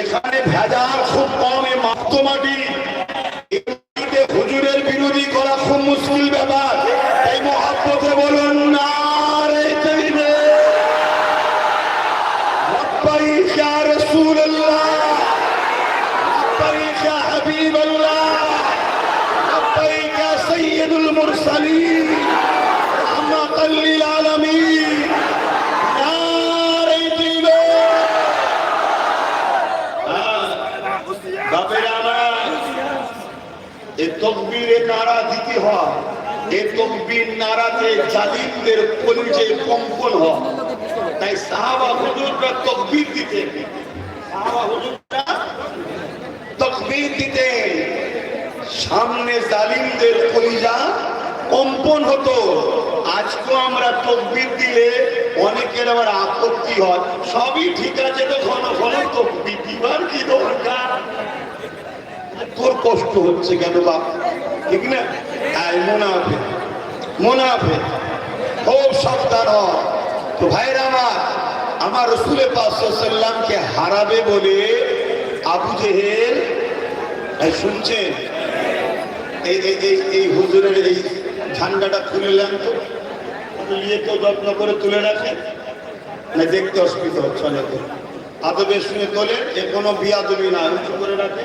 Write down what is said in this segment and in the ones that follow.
এখানে ভেজাল খুব কমে মাত্র মাটি। তকবীরে নারা দিতে হয় তকবীর নারাতে জালিমদের কলিজে কম্পন হয়। তাই সাহাবা হুজুররা তকবীর সাহাবা হুজুররা তকবীর সামনে জালিমদের কলিজা কম্পন হতো। আজকে আমরা তকবীর দিলে অনেকের আবার আপত্তি হয়। সবই ঠিক আছে তো, ঘন ঘন তকবীর দিবার কি দরকার? তোর কষ্ট হচ্ছে কেন বাপ? ঠিক না? আয় মোনাফে মোনাফে। খুব সাবধান। তো ভাইরা আমার আমার রসুলের পাশাল্লামকে হারাবে বলে আবু জেহেল শুনছেন? এই এই এই হুজুরের এই ঝান্ডাটা খুলে নেন তো। নিয়ে কেউ যত্ন করে তুলে রাখেন না, দেখতে অসুবিধা হচ্ছে অনেকের। আদবে শুনে তোলে, এ কোনো বিয়াদবি না, উঁচু করে রাখে।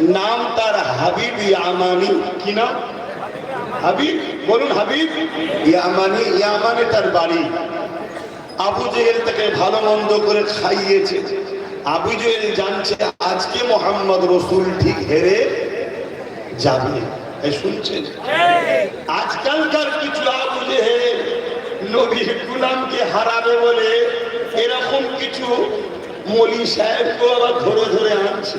নাম তার হাবিব ইয়ামানি। কি নাম? হাবিব? বলুন হাবিব। ইয়ামানি, ইয়ামানে তার বাড়ি। আবু জেহেল তাকে ভালো মন্দ করে খাইয়েছে। আবু জেহেল জানছে আজকে মোহাম্মদ রসুল ঠিক হেরে যাবে। শুনছেন? আজকালকার কিছু আবু জেহেল নবীর গুলামকে হারাবে বলে এরকম কিছু মলি সাহেবকে আবার ধরে ধরে আনছে।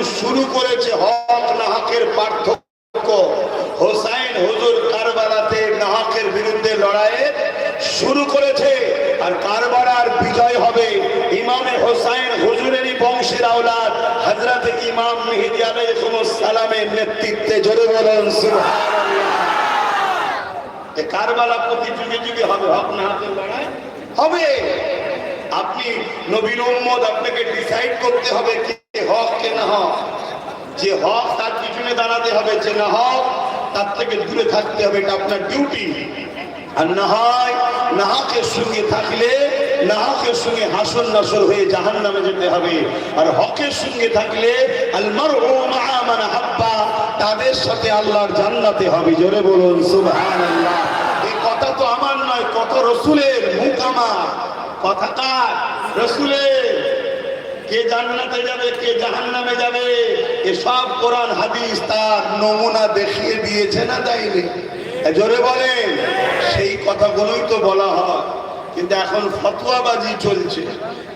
হুজুর শুরু করেছে হক না হকের পার্থক্য। হোসাইন হুজুর কারবালাতে নাহকের বিরুদ্ধে লড়াইয়ে শুরু করেছে, আর কারবালার বিজয় হবে ইমামে হোসাইন হুজুরেরই বংশের আওলাদ। হযরত ইমাম মেহেদী আলাইহিস সালামের নেতৃত্বে জোরে বলেন কারবালা প্রতি যুগে যুগে হবে হক না হকের লড়াই? হবে। আপনি নবীন উম্মত, আপনাকে ডিসাইড করতে হবে কে হক কে না হক, যে হক তার পিছনে দাঁড়াতে হবে, যে না হক তার থেকে দূরে থাকতে হবে, এটা আপনার ডিউটি আর না হয় নাহকের সঙ্গে থাকলে নাহকের সঙ্গে হাসন নাসর হয়ে জাহান নামে যেতে হবে। আর হকের সঙ্গে থাকলে আলমার ও মানে হাব্বা, তাদের সাথে আল্লাহর জান্নাতে হবে। জোরে বলুন, সুবহানাল্লাহ। এই কথা তো আমার নয়, কত রসুলের মুখ আমার। কথা কার? রসুলের। কে জান্নাতে যাবে, কে জাহান্নামে যাবে? এসব কোরআন, হাদিস তার নমুনা দেখিয়ে দিয়েছে না তাইলে জোরে বলেন, সেই কথাগুলোই তো বলা হয়। কিন্তু এখন ফতুয়াবাজি চলছে।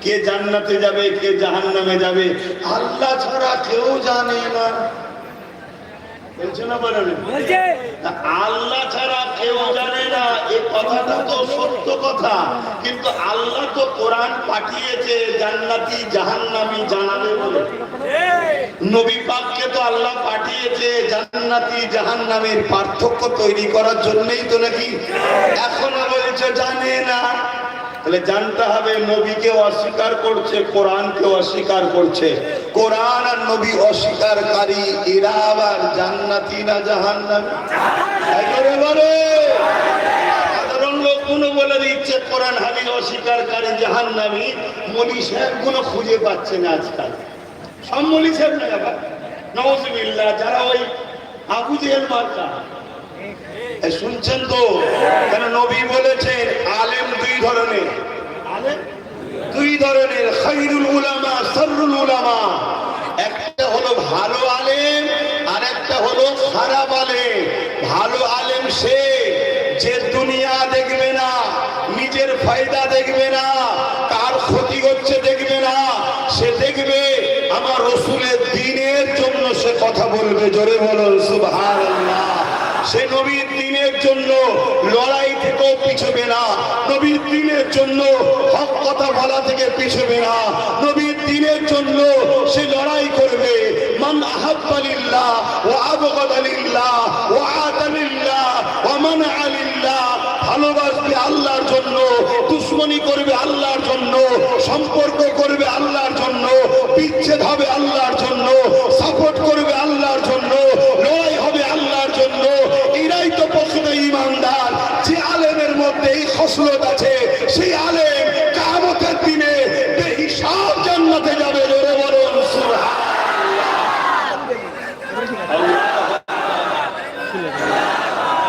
কে জান্নাতে যাবে, কে জাহান্নামে যাবে, আল্লাহ ছাড়া কেউ জানে না। আল্লাহ ছাড়া কেউ জানে না এই কথাটা তো সত্য কথা। কিন্তু আল্লাহ তো কোরআন পাঠিয়েছে জান্নাতি জাহান্নামি জানাবে বলে। নবী পাককে তো আল্লাহ পাঠিয়েছে জান্নাতি জাহান্নামের পার্থক্য তৈরি করার জন্যই তো নাকি? এখনও বলছে জানে না। তাহলে জানতে হবে, নবীকে অস্বীকার করছে, কোরআনকে অস্বীকার করছে। কোরআন আর নবী অস্বীকারী এরা আবার জান্নাতি না জাহান্নামী? খুঁজে আজকাল। সাহেব না যারা ওই শুনছেন তো? কেন নবী বলেছেন ধরনের। দুই ধরনের, খাইরুল উলামা সররুল উলামা। একটা হলো ভালো আলেম, আর একটা হলো খারাপ আলেম। ভালো আলেম সে যে দুনিয়া দেখবে না, নিজের ফায়দা দেখবে না, কার ক্ষতি হচ্ছে দেখবে না, সে দেখবে আমার রসুলের দিনের জন্য সে কথা বলবে। জোরে বলুন, সুবহানাল্লাহ। সে নবীর দিনের জন্য লড়াই থেকেও পিছবে না। নবীর দিনের জন্য হক কথা বলা থেকে পিছবে না। নবীর দিনের জন্য সে লড়াই করবে। মান আহাব্বালিল্লাহ ও আবগাদালিল্লাহ ও আতালিল্লাহ ও মান আলিল্লাহ ভালোবাসবে আল্লাহর জন্য, দুশ্মনী করবে আল্লাহর জন্য, সম্পর্ক করবে আল্লাহর জন্য, বিচ্ছেদ হবে আল্লাহর জন্য সাপোর্ট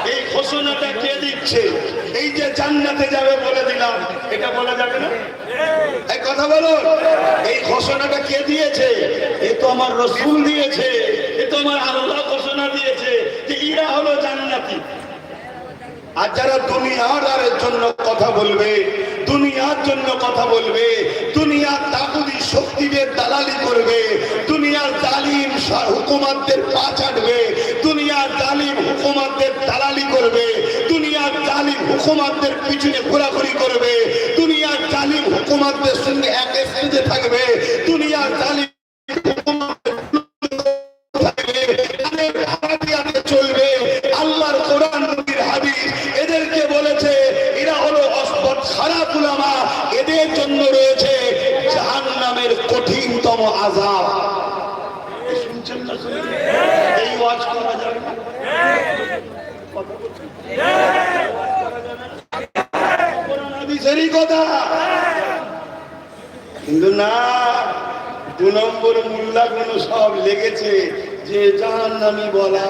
এই ঘোষণাটা কে দিচ্ছে? এই যে জান্নাতে যাবে বলে দিলাম। এটা বলা যাবে না? এই কথা বলো এই ঘোষণাটা কে দিয়েছে? এ তো আমার রসুল দিয়েছে। এ তো আমার আল্লাহ ঘোষণা দিয়েছে যে ইরা হলো জান্নাতি। আর যারা দুনিয়ার জন্য কথা বলবে, দুনিয়ার জন্য কথা বলবে, দুনিয়ার তাগুদি শক্তিদের দালালি করবে, দুনিয়ার জালিম সা- হুকুমাতদের পা চাটবে, দুনিয়ার করবে, দুনিয়ার জালিম হুকুমাতদের পিছনে ঘোরাঘুরি করবে, দুনিয়ার জালিম হুকুমাতদের সঙ্গে এক স্টেজে থাকবে, দুনিয়ার জালিম এদেরকে বলেছে, এরা হলো এদের জন্য রয়েছে জাহান্নামের কঠিনতম আযাব শুনছেন না? এই ওয়াজ করা যাবে না? কিন্তু না, দু নম্বর মোল্লা গুলো সব লেগেছে যে জাহান নামি বলা।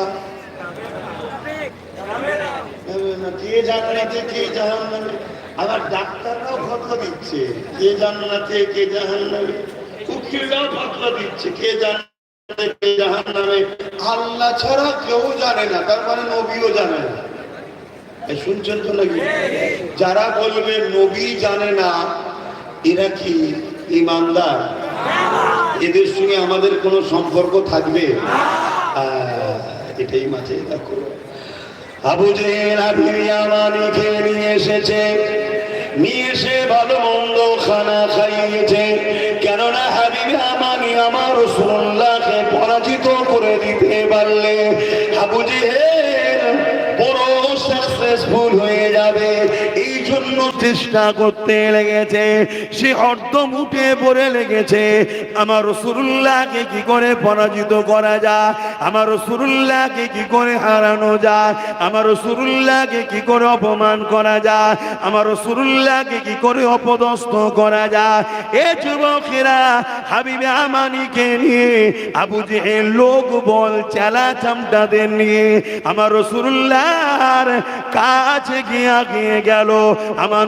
কে জান্নাতে, কে জাহান আবার ডাক্তাররাও ফতোয়া দিচ্ছে, কে জান্নাতে, কে জাহান নামে উকিলরাও ফতোয়া দিচ্ছে, কে নামে আল্লাহ ছাড়া কেউ জানে না মানে নবীও জানে না। শুনছেন তো নাকি? যারা বলবে নবী জানে না, এরা কি ইমানদার? এদের সঙ্গে আমাদের কোনো সম্পর্ক থাকবে? এটাই মাঝে দেখো আবু জেহেল আবিয়ামানিকে নিয়ে এসেছে। পরাজিত করে দিতে পারলে আবু হে বড় সাকসেসফুল হয়ে যাবে। এই জন্য চেষ্টা করতে লেগেছে, সে হরদম উঠে পড়ে লেগেছে। আমার রসুল্লাহকে কি করে পরাজিত করা যায়? আমার রসুল্লাহকে কি করে হারানো যায়? আমার রসুল্লাহকে কি করে অপমান করা যায়? আমার রসুল্লাহকে কি করে অপদস্থ করা যায়? এ যুবকেরা, হাবিবে আমানিকে নিয়ে, আবু যে লোক বল চালা চামটাদের নিয়ে, আমার রসুল্লাহর কাছে গিয়ে গিয়ে গেল। আমার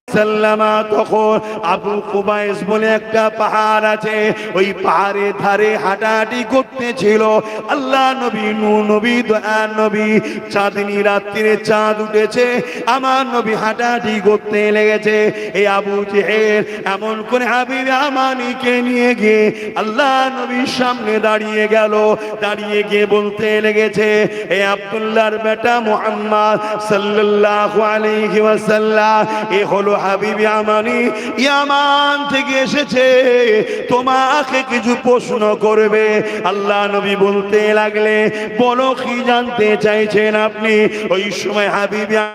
তখন আবু কুবাইস বলে একটা পাহাড় আছে, ওই পাহাড়ের ধারে হাঁটাহাঁটি করতেছিল। আল্লাহ নবী, নু নবী, দয়া নবী, চাঁদনি রাত্রিরে চাঁদ উঠেছে, আমার নবী হাঁটাহাঁটি করতে লেগেছে। এই আবু জেহেল এমন করে হাবিব আমানিকে নিয়ে গিয়ে আল্লাহ নবীর সামনে দাঁড়িয়ে গেল। দাঁড়িয়ে গিয়ে বলতে লেগেছে, এ আব্দুল্লাহর বেটা মুহাম্মদ সাল্লাল্লাহু আলাইহি ওয়াসাল্লাম, এ হলো হাবিবি আমানি, ইয়ামান থেকে এসেছে। তোমাকে কিছু প্রশ্ন করবে। আল্লাহ নবী বলতে লাগলে, বলো কি জানতে চাইছেন আপনি? ওই সময় হাবিবি